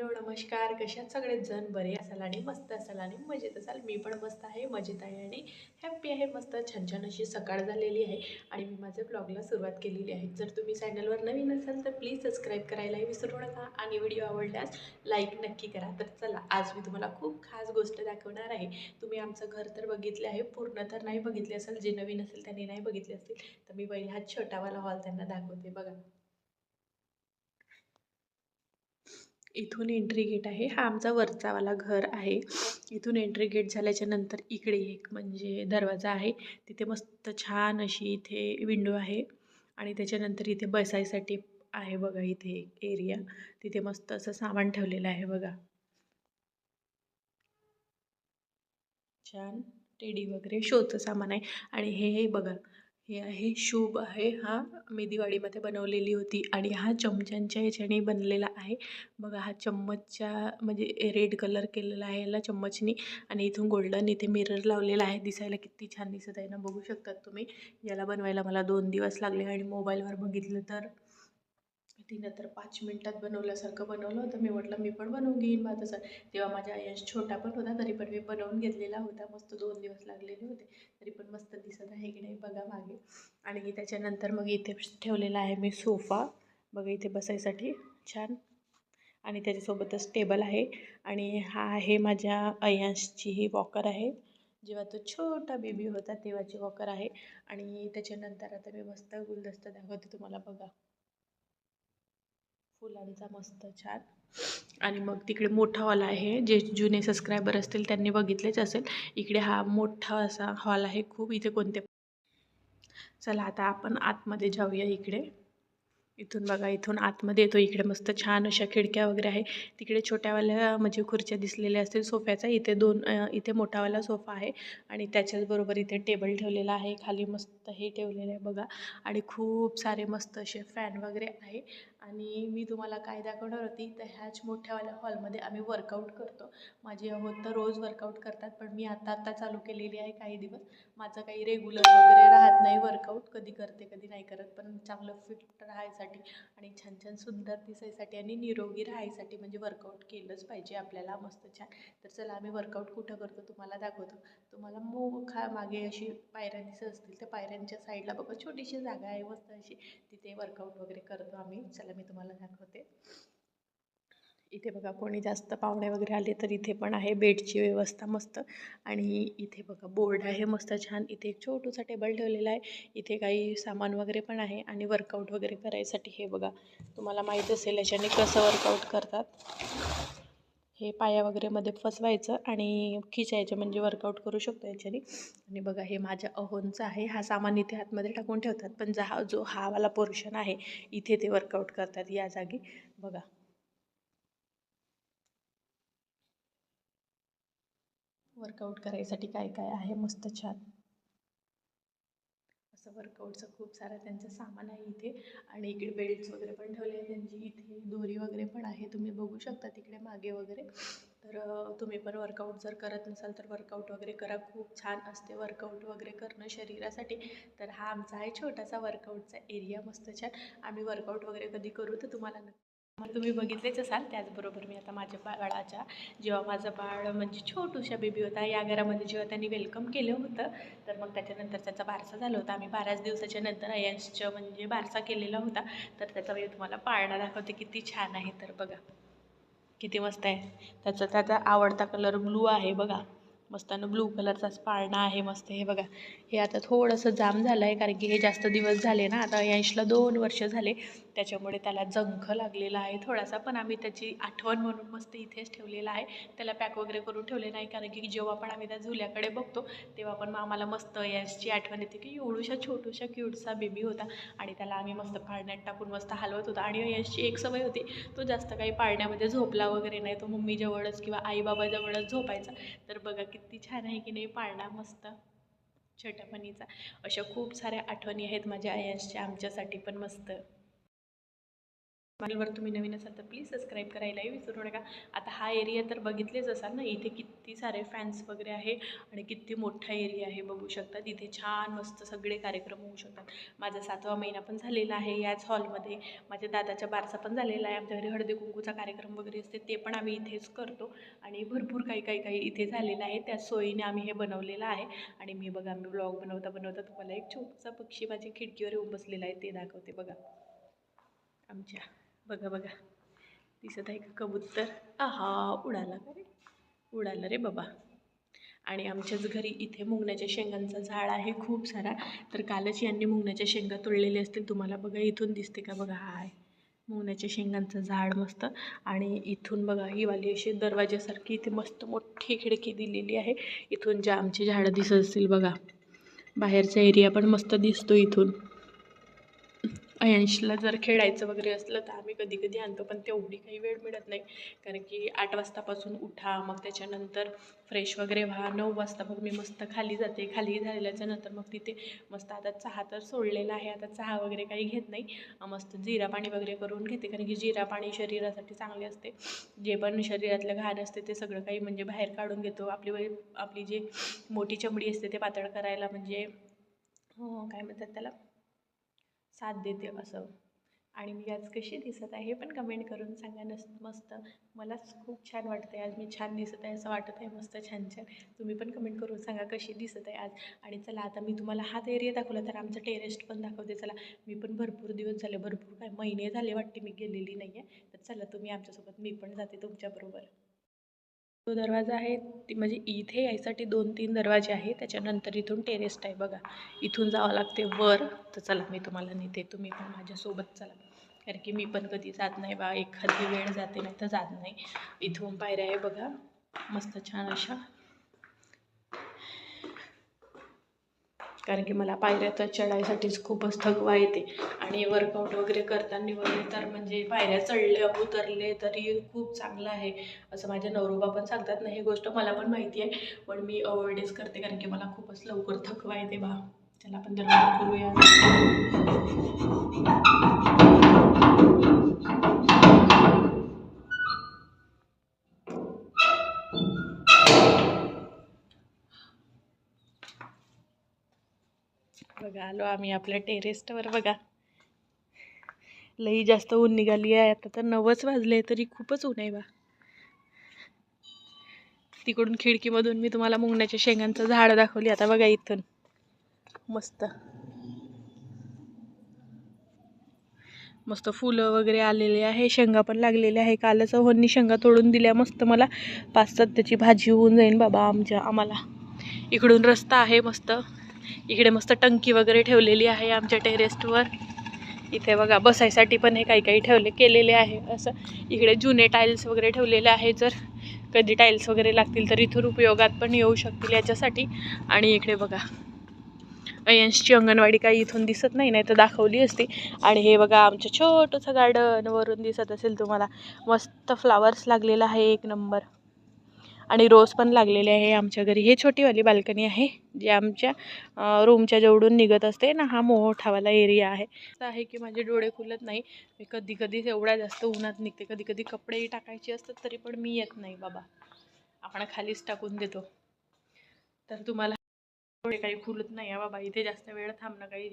Hello नमस्कार कशात? सगळेच जण बरे असाल आणि मस्त असाल आणि मजेत असाल. मी पण मस्त आहे मजेत आहे आणि हॅप्पी आहे मस्त. छान छान अशी सकाळ झालेली आहे आणि मी माझ्या ब्लॉगला सुरुवात केलेली आहे. जर तुम्ही चॅनलवर नवीन असाल तर प्लीज सबस्क्राईब करायलाही विसरू नका आणि व्हिडिओ आवडल्यास लाईक नक्की करा. तर चला आज मी तुम्हाला खूप खास गोष्ट दाखवणार आहे. तुम्ही आमचं घर तर बघितले आहे पूर्ण तर नाही बघितले असेल जे नवीन असेल त्यांनी नाही बघितले असतील. तर मी पहिला हा छोटावाला हॉल त्यांना दाखवते. बघा. इथून एंट्री गेट आहे. हा आमचा वरचावाला घर आहे. इथून एंट्री गेट झाल्याच्यानंतर इकडे एक म्हणजे दरवाजा आहे. तिथे मस्त छान अशी इथे विंडो आहे. आणि त्याच्यानंतर इथे बसायसाठी आहे बघा इथे एक एरिया तिथे मस्त असं सामान ठेवलेलं आहे बघा. छान टेडी वगैरे शोचं सामान आहे. आणि हे हे बघा. हे आहे शुभ आहे. हा मी दिवाळीमध्ये बनवलेली होती आणि हा चमच्यांच्या ह्याच्याने बनलेला आहे. बघा हा चम्मचच्या म्हणजे रेड कलर केलेला आहे याला चम्मचनी आणि इथून गोल्डन इथे मिरर लावलेला आहे. दिसायला किती छान दिसत आहे ना बघू शकतात तुम्ही. याला बनवायला मला दोन दिवस लागले आणि मोबाईलवर बघितलं तर. तिनं तर पाच मिनटात बनवल्यासारखं बनवलं होतं. मी म्हटलं मी पण बनवून घेईन बा तसं. तेव्हा माझा यश छोटा पण होता तरी पण मी बनवून घेतलेला होता. मस्त दोन दिवस लागलेले होते. तरी पण मस्त दिसत आहे की नाही बघा मागे. आणि त्याच्यानंतर मग इथे ठेवलेला आहे मी सोफा. बघा इथे बसायसाठी छान. आणि त्याच्यासोबतच टेबल आहे. आणि हा आहे माझ्या अयांशची ही वॉकर आहे. जेव्हा तो छोटा बेबी होता तेव्हाची वॉकर आहे. आणि त्याच्यानंतर आता मी मस्त गुलदस्ता दाखवते तुम्हाला बघा. फुलांचा मस्त छान. आणि मग तिकडे मोठा हॉल आहे. जे जुने सबस्क्रायबर असतील त्यांनी बघितलेच असेल. इकडे हा मोठा असा हॉल आहे. खूप इथे कोणते चला आता आपण आतमध्ये जाऊया इकडे. इथून बघा इथून आतमध्ये येतो इकडे मस्त छान अशा खिडक्या वगैरे आहे. तिकडे छोट्यावाल्या म्हणजे खुर्च्या दिसलेल्या असतील. सोफ्याचा इथे दोन इथे मोठावाला सोफा आहे. आणि त्याच्याचबरोबर इथे टेबल ठेवलेला आहे. खाली मस्त हे ठेवलेलं आहे बघा. आणि खूप सारे मस्त असे फॅन वगैरे आहे. आणि मी तुम्हाला काय दाखवणार होती तर ह्याच मोठ्यावाल्या हॉलमध्ये आम्ही वर्कआउट करतो. माझे अहोत तर रोज वर्कआउट करतात पण मी आता आत्ता चालू केलेली आहे काही दिवस. माझं काही रेग्युलर वगैरे राहत नाही वर्कआउट कधी करते कधी नाही करत पण चांगलं फिट राहायसाठी आणि छान छान सुंदर दिसायसाठी आणि निरोगी राहायसाठी म्हणजे वर्कआउट केलंच पाहिजे आपल्याला. मस्त छान. तर चला आम्ही वर्कआउट कुठं करतो तुम्हाला दाखवतो. तुम्हाला मो खा मागे अशी पायऱ्या दिसत असतील त्या पायऱ्यांच्या साईडला बघा छोटीशी जागा आहे मस्त अशी. तिथे वर्कआउट वगैरे करतो आम्ही. चला मी तुम्हाला दाखवते. इथे बघा कोणी जास्त पाहुणे वगैरे आले तर इथे पण आहे. बेडची व्यवस्था मस्त. आणि इथे बघा बोर्ड आहे मस्त छान. इथे एक छोटूसा टेबल ठेवलेला आहे. इथे काही सामान वगैरे पण आहे. आणि वर्कआउट वगैरे करायसाठी हे बघा तुम्हाला माहीत असेल याच्याने कसं वर्कआउट करतात. हे पाया वगैरेमध्ये फसवायचं आणि खिचायचं म्हणजे वर्कआउट करू शकतो याच्याने. आणि बघा हे माझ्या अहोंचं आहे. हा सामान इथे आतमध्ये टाकून ठेवतात. पण जा जो हा वाला पोर्शन आहे इथे ते वर्कआउट करतात या जागी. बघा. वर्कआउट करायसाठी काय काय आहे? मस्त छान. असं वर्कआउटचं खूप सारं त्यांचं सामान आहे इथे. आणि इकडे बेल्ट्स वगैरे पण ठेवले आहे त्यांची. इथे दोरी वगैरे पण आहे. तुम्ही बघू शकता तिकडे मागे वगैरे. तर तुम्ही पण वर्कआउट जर करत नसाल तर वर्कआउट वगैरे करा. खूप छान असते वर्कआउट वगैरे करणं शरीरासाठी. तर हा आमचा आहे छोटासा वर्कआउटचा एरिया मस्त छान. आम्ही वर्कआउट वगैरे कधी करू तर तुम्हाला मग तुम्ही बघितलेच असाल त्याचबरोबर मी आता माझ्या बाळाच्या जेव्हा माझं बाळ म्हणजे छोटूशा बेबी होता या घरामध्ये जेव्हा त्यांनी वेलकम केलं होतं तर मग त्याच्यानंतर त्याचा बारसा झाला होता. आम्ही बाराच दिवसाच्या नंतर अयांशच्या म्हणजे बारसा केलेला होता. तर त्याचा मी तुम्हाला पाळणा दाखवते किती छान आहे तर बघा. किती मस्त आहे. त्याचा त्याचा आवडता कलर ब्लू आहे बघा. मस्तानं ब्लू कलरचाच पाळणा आहे मस्त हे बघा. हे आता थोडंसं जाम झालं आहे कारण की हे जास्त दिवस झाले ना आता यांशला दोन वर्ष झाले. त्याच्यामुळे त्याला जंख लागलेला आहे थोडासा पण आम्ही त्याची आठवण म्हणून मस्त इथेच ठेवलेला आहे. त्याला पॅक वगैरे करून ठेवले नाही कारण की जेव्हा पण आम्ही त्या झुल्याकडे बघतो तेव्हा पण मग आम्हाला मस्त यशची आठवण येते की एवढूशा छोटूशा क्यूटसा बेबी होता. आणि त्याला आम्ही मस्त पाळण्यात टाकून मस्त हलवत होता. आणि यशची एक सवय होती तो जास्त काही पाळण्यामध्ये झोपला वगैरे नाही तो मम्मीजवळच किंवा आईबाबाजवळच झोपायचा. तर बघा किती छान आहे की नाही पाळणा मस्त. छोट्यापणीचा. अशा खूप साऱ्या आठवणी आहेत माझ्या आयांच्या आमच्यासाठी पण मस्त. चॅनलवर तुम्ही नवीन असाल तर प्लीज सबस्क्राईब करायलाही विसरू नका. आता हा एरिया तर बघितलेच असाल ना इथे किती सारे फॅन्स वगैरे आहे आणि किती मोठा एरिया आहे बघू शकतात इथे छान मस्त सगळे कार्यक्रम होऊ शकतात. माझा सातवा महिना पण झालेला आहे याच हॉलमध्ये माझ्या दादाच्या बारसा पण झालेला आहे. आमच्या घरी हळदी कुंकूचा कार्यक्रम वगैरे असते ते पण आम्ही इथेच करतो. आणि भरपूर काही काही काही इथे झालेलं आहे. त्या सोयीने आम्ही हे बनवलेलं आहे. आणि मी बघा मी ब्लॉग बनवता बनवता तुम्हाला एक छोटासा पक्षी माझ्या खिडकीवर येऊन बसलेला आहे. ते दाखवते बघा. आमच्या. बघा बघा. दिसत आहे का कबूतर? आहा उडाला का रे? उडाला रे बाबा. आणि आमच्याच घरी इथे मुंगण्याच्या शेंगांचं झाड आहे खूप सारा. तर कालच यांनी मुंगण्याच्या शेंगा तोडलेले असतील. तुम्हाला बघा इथून दिसते का? बघा हाय. मुंगण्याच्या शेंगांचं झाड मस्त. आणि इथून बघा ही वाली अशी दरवाज्यासारखी इथे मस्त मोठी खिडकी दिलेली आहे. इथून ज्या आमची झाडं दिसत असतील बघा. बाहेरचा एरिया पण मस्त दिसतो इथून. अयांशला जर खेळायचं वगैरे असलं तर आम्ही कधी कधी आणतो पण तेवढी काही वेळ मिळत नाही. कारण की आठ वाजतापासून उठा मग त्याच्यानंतर फ्रेश वगैरे व्हा. नऊ वाजता मग मी मस्त खाली जाते. खाली झालेल्याच्या नंतर मग तिथे मस्त आता चहा तर सोडलेला आहे. आता चहा वगैरे काही घेत नाही. मस्त जिरा पाणी वगैरे करून घेते. कारण की जिरा पाणी शरीरासाठी चांगले असते. जे पण शरीरातलं घाण असते ते सगळं काही म्हणजे बाहेर काढून घेतो. आपली आपली जी मोठी चमडी असते ते पातळ करायला म्हणजे काय म्हणतात त्याला? साथ देते असं. आणि मी आज कशी दिसत आहे हे पण कमेंट करून सांगा नस मस्त. मलाच खूप छान वाटतं आहे आज. मी छान दिसत आहे असं वाटत आहे. मस्त छान छान. तुम्ही पण कमेंट करून सांगा कशी दिसत आहे आज. आणि चला आता मी तुम्हाला हाच एरिया दाखवला तर आमचं टेरेस्ट पण दाखवते. चला मी पण भरपूर दिवस झाले भरपूर काय महिने झाले वाटते मी गेलेली नाही आहे तर चला तुम्ही आमच्यासोबत मी पण जाते तुमच्याबरोबर तो दरवाजा आहे ती म्हणजे इथे यायसाठी दोन तीन दरवाजे आहे त्याच्यानंतर इथून टेरेस्ट आहे बघा. इथून जावं लागते वर तर चला मी तुम्हाला नेते तुम्ही पण माझ्यासोबत चला. कारण की मी पण कधी जात नाही बा एखादी वेळ जाते नाही तर जात नाही. इथून पायऱ्या आहे बघा मस्त छान अशा. कारण की मला पायऱ्या तर चढायसाठीच खूपच थकवा येते. आणि वर्कआउट वगैरे करताना वगैरे तर म्हणजे पायऱ्या चढले उतरले तरी खूप चांगलं आहे. असं माझ्या नवरोबा पण सांगतात ना ही गोष्ट मला पण माहिती आहे. पण मी अवॉइडच करते कारण की मला खूपच लवकर थकवा येते बा. त्याला आपण दरवाजा करूया. बघा आलो आम्ही आपल्या टेरेस्टवर बघा. लई जास्त ऊन निघाली आहे आता तर नवच वाजले तरी खूपच ऊन आहे बा. तिकडून खिडकीमधून मी तुम्हाला मुंगण्याच्या शेंगांचं झाड दाखवली आता बघा इथून. मस्त. मस्त फुलं वगैरे आलेले आहे शेंगा पण लागलेल्या आहे. कालच होनी शेंगा तोडून दिल्या मस्त मला पाच सात त्याची भाजी होऊन जाईल बाबा आमच्या आम्हाला. इकडून रस्ता आहे मस्त. इकडे मस्त टंकी वगैरे ठेवलेली आहे आमच्या टेरेस्टवर इथे बघा बसायसाठी पण हे काही काही ठेवले केलेले आहे. असं इकडे जुने टाईल्स वगैरे ठेवलेले आहे जर कधी टाईल्स वगैरे लागतील तर इथून उपयोगात पण येऊ शकतील याच्यासाठी. आणि इकडे बघा अयंशची अंगणवाडी काही इथून दिसत नाही नाही तर दाखवली असती. आणि हे बघा आमचं छोटंसं गार्डन वरून दिसत असेल तुम्हाला. मस्त फ्लावर्स लागलेला आहे एक नंबर आणि रोज पण लागलेले आहे आमच्या घरी. हे छोटीवाली बाल्कनी आहे जी आमच्या रूमच्या जेवढून निघत असते ना हा मोठावाला एरिया आहे. असं आहे की माझे डोळे खुलत नाही. मी कधी कधी एवढ्या जास्त उन्हात निघते. कधी कधी कपडेही टाकायचे असतात तरी पण मी येत नाही बाबा. आपण खालीच टाकून देतो. तर तुम्हाला डोळे काही खुलत नाही आहे बाबा. इथे जास्त वेळ थांबणं काही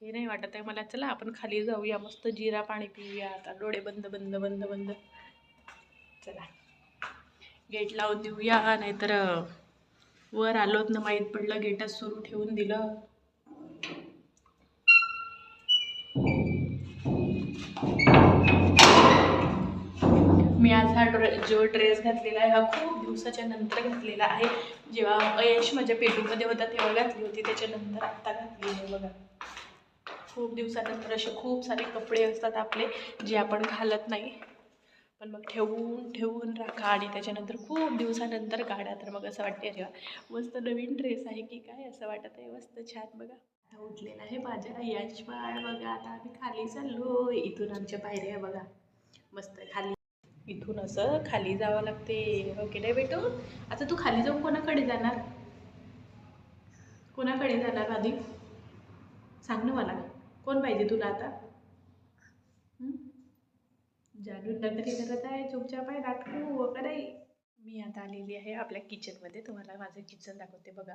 हे नाही वाटत आहे मला. चला आपण खाली जाऊया. मस्त जिरा पाणी पिऊया. आता डोळे बंद बंद बंद बंद. चला. गेट लावून देऊया नाहीतर वर आलोत ना माहीत पडलं गेटच सुरू ठेवून दिलं. मी आज हा ड्रे जो ड्रेस घातलेला आहे हा खूप दिवसाच्या नंतर घातलेला आहे. जेव्हा अयश माझ्या पेटीमध्ये होता तेव्हा घातली होती. त्याच्यानंतर आत्ता घातली आहे बघा. खूप दिवसानंतर असे खूप सारे कपडे असतात आपले जे आपण घालत नाही. पण मग ठेवून ठेवून राखा आणि त्याच्यानंतर खूप दिवसानंतर काढा तर मग असं वाटते अरे वा मस्त नवीन ड्रेस आहे की काय असं वाटत आहे मस्त छान बघा. आता उठलेला आहे माझ्या यश बाळ बघा आता आम्ही खाली चाललो इथून आमच्या पायऱ्या आहे बघा. मस्त खाली इथून असं खाली जावं लागते. ओके नाही बेटो आता तू खाली जाऊन कोणाकडे जाणार? कोणाकडे जाणार आधी? सांग ना मला. कोण पाहिजे तुला आता? जानू नंतर करत आहे चुपचाप आहे नाटकू वगैरे मी आता आलेली आहे आपल्या किचनमध्ये तुम्हाला माझं किचन दाखवते बघा.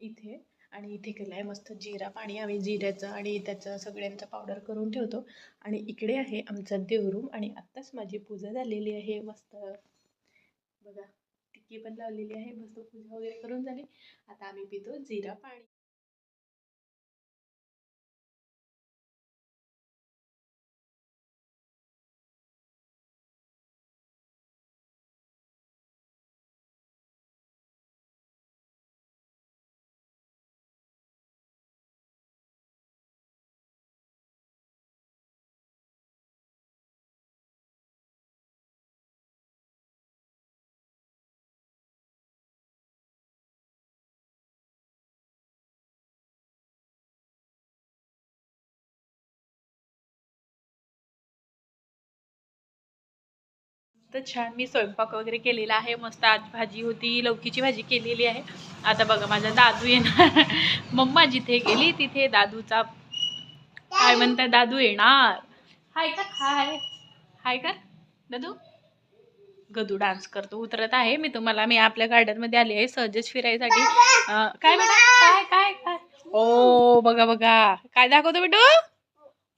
इथे. आणि इथे केलं आहे मस्त जिरा पाणी. आम्ही जिऱ्याचं आणि त्याचं सगळ्यांचं पावडर करून ठेवतो. आणि इकडे आहे आमचा देवरूम आणि आत्ताच माझी पूजा झालेली आहे. मस्त. बघा. टिक्की पण लावलेली आहे. मस्त पूजा वगैरे करून झाली. आता आम्ही पितो जिरा पाणी. तर छान मी स्वयंपाक वगैरे केलेला आहे. मस्त आज भाजी होती लौकीची भाजी केलेली आहे. आता बघा माझा दादू येणार. मम्मा जिथे गेली तिथे दादूचा काय म्हणतात दादू येणार. हाय का? हाय. हाय का? दादू? गदू डान्स करतो उतरत आहे. मी तुम्हाला मी आपल्या गार्डनमध्ये आली आहे. सहजच फिरायसाठी. काय बेटा काय काय काय? ओ बघा बघा. काय दाखवतो बेटू?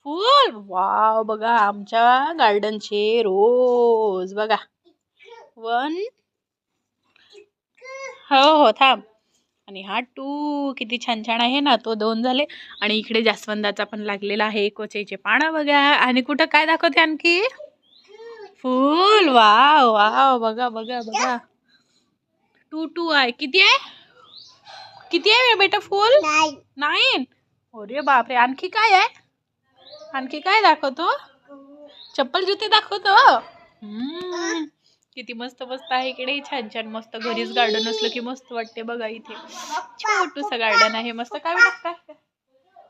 फुल. वाव बघा आमच्या गार्डनचे रोज बघा. वन. हो हो थांब. आणि हा टू किती छान छान आहे ना तो दोन झाले. आणि इकडे जास्वंदाचा पण लागलेला आहे कोचेचे पानं बघा. आणि कुठं काय दाखवते आणखी? फुल. वाव वाव बघा बघा बघा. टू टू आहे. किती आहे? किती आहे बेटा फुल? नाईन. अरे बापरे आणखी काय आहे? आणखी काय दाखवतो? चप्पल जुते दाखवतो? किती मस्त मस्त आहे इकडे. छान छान मस्त घरीच गार्डन असलं की मस्त वाटते बघा इथे. छोटूस गार्डन आहे. मस्त. काय बेटा काय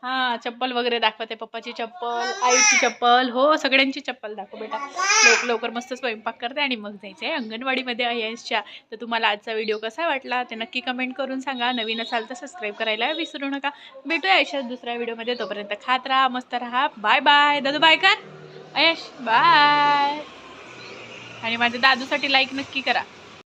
हा चप्पल वगैरे दाखवते पप्पाची चप्पल आईची चप्पल हो सगळ्यांची चप्पल दाखव बेटा. लवकर लवकर मस्त स्वयंपाक करते आणि मग जायचं आहे अंगणवाडीमध्ये अयन्सच्या तर तुम्हाला आजचा व्हिडिओ कसा वाटला ते नक्की कमेंट करून सांगा. नवीन असाल तर सबस्क्राईब करायला विसरू नका. भेटूया अशाच दुसऱ्या व्हिडिओमध्ये तोपर्यंत खात राहा मस्त राहा. बाय बाय दादू बाय कर अयश बाय आणि माझ्या दादूसाठी लाईक नक्की करा.